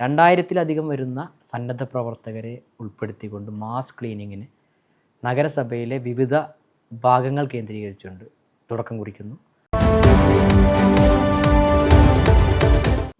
രണ്ടായിരത്തിലധികം വരുന്ന സന്നദ്ധ പ്രവർത്തകരെ ഉൾപ്പെടുത്തിക്കൊണ്ട് മാസ് ക്ലീനിങ്ങിന് നഗരസഭയിലെ വിവിധ ഭാഗങ്ങൾ കേന്ദ്രീകരിച്ചുകൊണ്ട് തുടക്കം കുറിക്കുന്നു.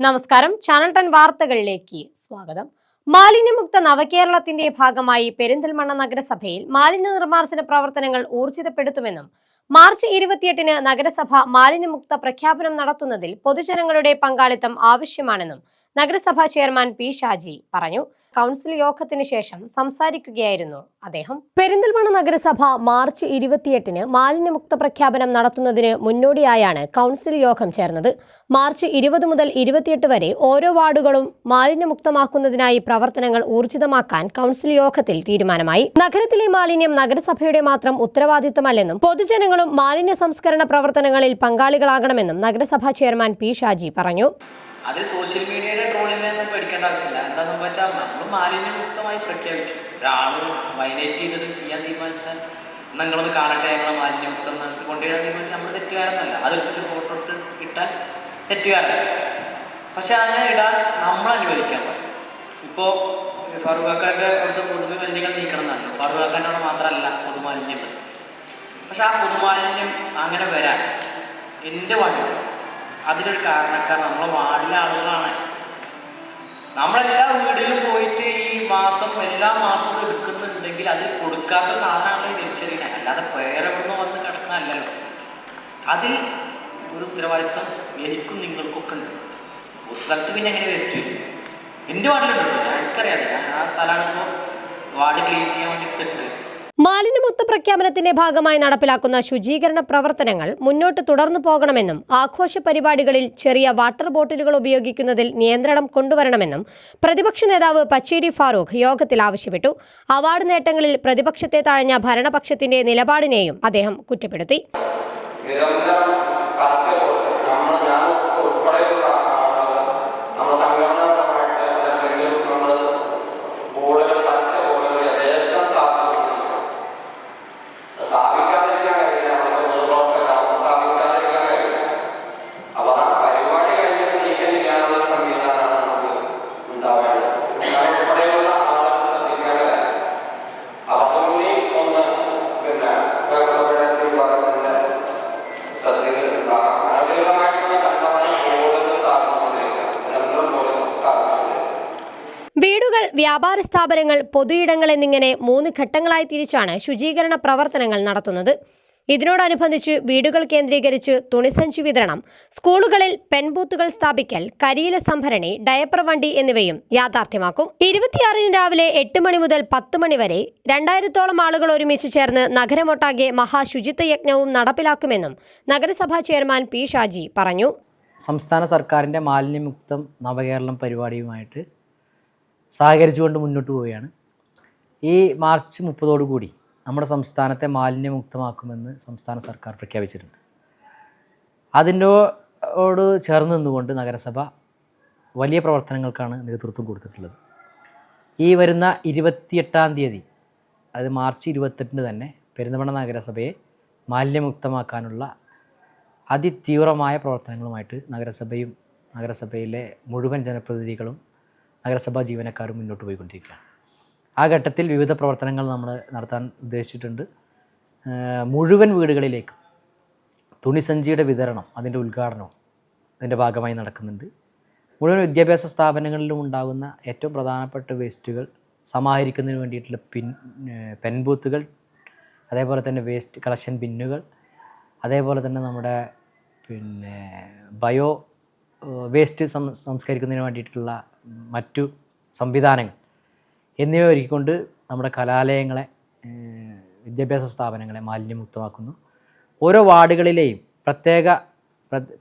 നമസ്കാരം. ചാനൽ ടെൻ വാർത്തകളിലേക്ക് സ്വാഗതം. മാലിന്യമുക്ത നവകേരളത്തിന്റെ ഭാഗമായി പെരിന്തൽമണ്ണ നഗരസഭയിൽ മാലിന്യ നിർമ്മാർജന പ്രവർത്തനങ്ങൾ ഊർജിതപ്പെടുത്തുമെന്നും മാർച്ച് ഇരുപത്തിയെട്ടിന് നഗരസഭ മാലിന്യമുക്ത പ്രഖ്യാപനം നടത്തുന്നതിൽ പൊതുജനങ്ങളുടെ പങ്കാളിത്തം ആവശ്യമാണെന്നും നഗരസഭാ ചെയർമാൻ പി ഷാജി പറഞ്ഞു. കൗൺസിൽ യോഗത്തിന് ശേഷം സംസാരിക്കുകയായിരുന്നു അദ്ദേഹം. പെരിന്തൽമണ്ണ നഗരസഭ മാർച്ച് ഇരുപത്തിയെട്ടിന് മാലിന്യമുക്ത പ്രഖ്യാപനം നടത്തുന്നതിന് മുന്നോടിയായാണ് കൗൺസിൽ യോഗം ചേർന്നത്. മാർച്ച് ഇരുപത് മുതൽ ഇരുപത്തിയെട്ട് വരെ ഓരോ വാർഡുകളും മാലിന്യമുക്തമാക്കുന്നതിനായി പ്രവർത്തനങ്ങൾ ഊർജിതമാക്കാൻ കൗൺസിൽ യോഗത്തിൽ തീരുമാനമായി. നഗരത്തിലെ മാലിന്യം നഗരസഭയുടെ മാത്രം ഉത്തരവാദിത്തമല്ലെന്നും പൊതുജനങ്ങളും മാലിന്യ സംസ്കരണ പ്രവർത്തനങ്ങളിൽ പങ്കാളികളാകണമെന്നും നഗരസഭാ ചെയർമാൻ പി ഷാജി പറഞ്ഞു. അത് സോഷ്യൽ മീഡിയയുടെ ട്രോളിൽ നിന്ന് പേടിക്കേണ്ട ആവശ്യമില്ല. എന്താണെന്ന് വെച്ചാൽ നമ്മൾ മാലിന്യമുക്തമായി പ്രഖ്യാപിച്ചു. ഒരാൾ വയലേറ്റ് ചെയ്തത് ചെയ്യാൻ തീരുമാനിച്ചാൽ നിങ്ങളൊന്ന് കാണട്ടെ ഞങ്ങളെ മാലിന്യമുക്തം കൊണ്ടുവരാൻ തീരുമാനിച്ചാൽ നമ്മൾ തെറ്റുകാരനല്ല അതെടുത്തിട്ട് ഫോട്ടോ എടുത്ത് ഇട്ടാൽ തെറ്റുകാരല്ല. പക്ഷെ അതിനെ ഇടാൻ നമ്മൾ അനുവദിക്കാൻ പാടില്ല. ഇപ്പോൾ ഫറൂഖാക്കാരുടെ അവിടുത്തെ പൊതുമലിന്യങ്ങൾ നീക്കണം എന്നല്ലോ ഫറൂഖാക്കാന്റെ അവിടെ മാത്രമല്ല പൊതുമാലിന്യം പക്ഷെ ആ പൊതുമാലിന്യം അങ്ങനെ വരാൻ എന്റെ വാർഡിൽ അതിനൊരു കാരണക്കാർ നമ്മളെ വാർഡിലെ ആളുകളാണ്. നമ്മളെല്ലാ വീടിലും പോയിട്ട് ഈ മാസം എല്ലാ മാസവും എടുക്കുന്നുണ്ടെങ്കിൽ അതിൽ കൊടുക്കാത്ത സാധനമാണ് തിരിച്ചറിയണേ. അല്ലാതെ വേറെ എവിടുന്ന് വന്ന് കിടക്കുന്നതല്ലല്ലോ. അതിൽ ഒരു ഉത്തരവാദിത്വം എനിക്കും നിങ്ങൾക്കൊക്കെ ഉണ്ട്. ഒരു സ്ഥലത്ത് പിന്നെ എങ്ങനെ വേസ്റ്റ് വരും. എന്റെ വാർഡിലുണ്ടല്ലോ എനിക്കറിയാതെ ഞാൻ ആ സ്ഥലമാണ് ഇപ്പോൾ വാർഡ് ക്ലീൻ ചെയ്യാൻ വേണ്ടി എടുത്തിട്ട് മാലിന്യമുക്ത പ്രഖ്യാപനത്തിന്റെ ഭാഗമായി നടപ്പിലാക്കുന്ന ശുചീകരണ പ്രവർത്തനങ്ങൾ മുന്നോട്ട് തുടർന്നു പോകണമെന്നും ആഘോഷ പരിപാടികളിൽ ചെറിയ വാട്ടർ ബോട്ടിലുകൾ ഉപയോഗിക്കുന്നതിൽ നിയന്ത്രണം കൊണ്ടുവരണമെന്നും പ്രതിപക്ഷ നേതാവ് പച്ചേരി ഫാറൂഖ് യോഗത്തിൽ ആവശ്യപ്പെട്ടു. അവാർഡ് നേട്ടങ്ങളിൽ പ്രതിപക്ഷത്തെ തഴഞ്ഞ ഭരണപക്ഷത്തിന്റെ നിലപാടിനെയും അദ്ദേഹം കുറ്റപ്പെടുത്തി. വ്യാപാര സ്ഥാപനങ്ങൾ പൊതുയിടങ്ങൾ എന്നിങ്ങനെ മൂന്ന് ഘട്ടങ്ങളായി തിരിച്ചാണ് ശുചീകരണ പ്രവർത്തനങ്ങൾ നടത്തുന്നത്. ഇതിനോടനുബന്ധിച്ച് വീടുകൾ കേന്ദ്രീകരിച്ച് തുണിസഞ്ചി വിതരണം സ്കൂളുകളിൽ പെൺബൂത്തുകൾ സ്ഥാപിക്കൽ കരിയില സംഭരണി ഡയപ്പർ വണ്ടി എന്നിവയും യാഥാർത്ഥ്യമാക്കും. ഇരുപത്തിയാറിന് രാവിലെ എട്ട് മണി മുതൽ പത്ത് മണി വരെ രണ്ടായിരത്തോളം ആളുകൾ ഒരുമിച്ച് ചേർന്ന് നഗരമൊട്ടാകെ മഹാശുചിത്വ യജ്ഞവും നടപ്പിലാക്കുമെന്നും നഗരസഭാ ചെയർമാൻ പി ഷാജി പറഞ്ഞു. സംസ്ഥാന സർക്കാരിന്റെ മാലിന്യമുക്തം നവകേരളം പരിപാടിയുമായിട്ട് സഹകരിച്ചുകൊണ്ട് മുന്നോട്ട് പോവുകയാണ്. ഈ മാർച്ച് മുപ്പതോടുകൂടി നമ്മുടെ സംസ്ഥാനത്തെ മാലിന്യമുക്തമാക്കുമെന്ന് സംസ്ഥാന സർക്കാർ പ്രഖ്യാപിച്ചിട്ടുണ്ട്. അതിനോട് ചേർന്ന് നിന്നുകൊണ്ട് നഗരസഭ വലിയ പ്രവർത്തനങ്ങൾക്കാണ് നേതൃത്വം കൊടുത്തിട്ടുള്ളത്. ഈ വരുന്ന ഇരുപത്തിയെട്ടാം തീയതി അത് മാർച്ച് ഇരുപത്തെട്ടിന് തന്നെ പെരുന്തമണ നഗരസഭയെ മാലിന്യമുക്തമാക്കാനുള്ള അതിതീവ്രമായ പ്രവർത്തനങ്ങളുമായിട്ട് നഗരസഭയും നഗരസഭയിലെ മുഴുവൻ ജനപ്രതിനിധികളും നഗരസഭാ ജീവനക്കാരും മുന്നോട്ട് പോയിക്കൊണ്ടിരിക്കുകയാണ്. ആ ഘട്ടത്തിൽ വിവിധ പ്രവർത്തനങ്ങൾ നമ്മൾ നടത്താൻ ഉദ്ദേശിച്ചിട്ടുണ്ട്. മുഴുവൻ വീടുകളിലേക്കും തുണിസഞ്ചിയുടെ വിതരണം അതിന്റെ ഉദ്ഘാടനവും അതിന്റെ ഭാഗമായി നടക്കുന്നുണ്ട്. മുഴുവൻ വിദ്യാഭ്യാസ സ്ഥാപനങ്ങളിലും ഉണ്ടാകുന്ന ഏറ്റവും പ്രധാനപ്പെട്ട വേസ്റ്റുകൾ സമാഹരിക്കുന്നതിന് വേണ്ടിയിട്ടുള്ള പിൻ പെൻബൂത്തുകൾ അതേപോലെ തന്നെ വേസ്റ്റ് കളക്ഷൻ ബിന്നുകൾ അതേപോലെ തന്നെ നമ്മുടെ പിന്നെ ബയോ വേസ്റ്റ് സംസ്കരിക്കുന്നതിന് വേണ്ടിയിട്ടുള്ള മറ്റു സംവിധാനങ്ങൾ എന്നിവ ഒരുക്കിക്കൊണ്ട് നമ്മുടെ കലാലയങ്ങളെ വിദ്യാഭ്യാസ സ്ഥാപനങ്ങളെ മാലിന്യമുക്തമാക്കുന്നു. ഓരോ വാർഡുകളിലെയും പ്രത്യേക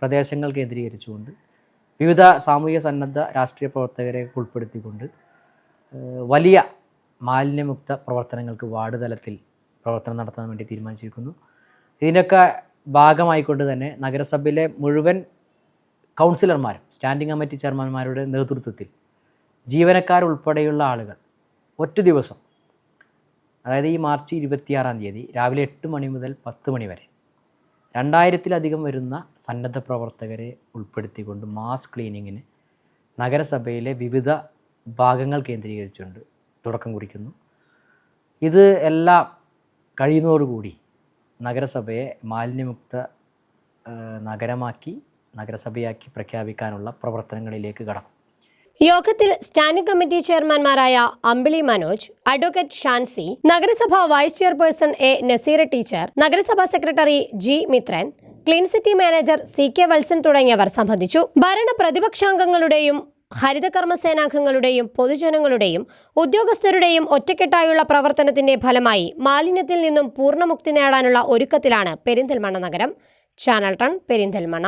പ്രദേശങ്ങൾ കേന്ദ്രീകരിച്ചുകൊണ്ട് വിവിധ സാമൂഹിക സന്നദ്ധ രാഷ്ട്രീയ പ്രവർത്തകരെ ഉൾപ്പെടുത്തിക്കൊണ്ട് വലിയ മാലിന്യമുക്ത പ്രവർത്തനങ്ങൾക്ക് വാർഡ് തലത്തിൽ പ്രവർത്തനം നടത്താൻ വേണ്ടി തീരുമാനിച്ചിരിക്കുന്നു. ഇതിനൊക്കെ ഭാഗമായിക്കൊണ്ട് തന്നെ നഗരസഭയിലെ മുഴുവൻ കൗൺസിലർമാരും സ്റ്റാൻഡിംഗ് കമ്മിറ്റി ചെയർമാൻമാരുടെ നേതൃത്വത്തിൽ ജീവനക്കാരുൾപ്പെടെയുള്ള ആളുകൾ ഒറ്റ ദിവസം. അതായത് ഈ മാർച്ച് ഇരുപത്തിയാറാം തീയതി രാവിലെ എട്ട് മണി മുതൽ പത്ത് മണി വരെ രണ്ടായിരത്തിലധികം വരുന്ന സന്നദ്ധ പ്രവർത്തകരെ ഉൾപ്പെടുത്തിക്കൊണ്ട് മാസ് ക്ലീനിങ്ങിന് നഗരസഭയിലെ വിവിധ ഭാഗങ്ങൾ കേന്ദ്രീകരിച്ചുകൊണ്ട് തുടക്കം കുറിക്കുന്നു. ഇത് എല്ലാം കഴിയുന്നതോടുകൂടി നഗരസഭയെ മാലിന്യമുക്ത നഗരമാക്കി നഗരസഭയാക്കി പ്രഖ്യാപിക്കാനുള്ള പ്രവർത്തനങ്ങളിലേക്ക് കടക്കും. യോഗത്തിൽ സ്റ്റാൻഡിംഗ് കമ്മിറ്റി ചെയർമാൻമാരായ അമ്പിളി മനോജ് അഡ്വക്കേറ്റ് ഷാൻസി നഗരസഭാ vice chairperson A Naseer teacher നഗരസഭാ secretary G Mithran clean city manager C K Valsan തുടങ്ങിയവർ സംബന്ധിച്ചു. ഭരണ പ്രതിപക്ഷാംഗങ്ങളുടെയും ഹരിതകർമ്മസേനാംഗങ്ങളുടെയും പൊതുജനങ്ങളുടെയും ഉദ്യോഗസ്ഥരുടെയും ഒറ്റക്കെട്ടായുള്ള പ്രവർത്തനത്തിന്റെ ഫലമായി മാലിന്യത്തിൽ നിന്നും പൂർണമുക്തി നേടാനുള്ള ഒരുക്കത്തിലാണ് പെരിന്തൽമണ്ണ നഗരം. Channel ten Perinthalmanna.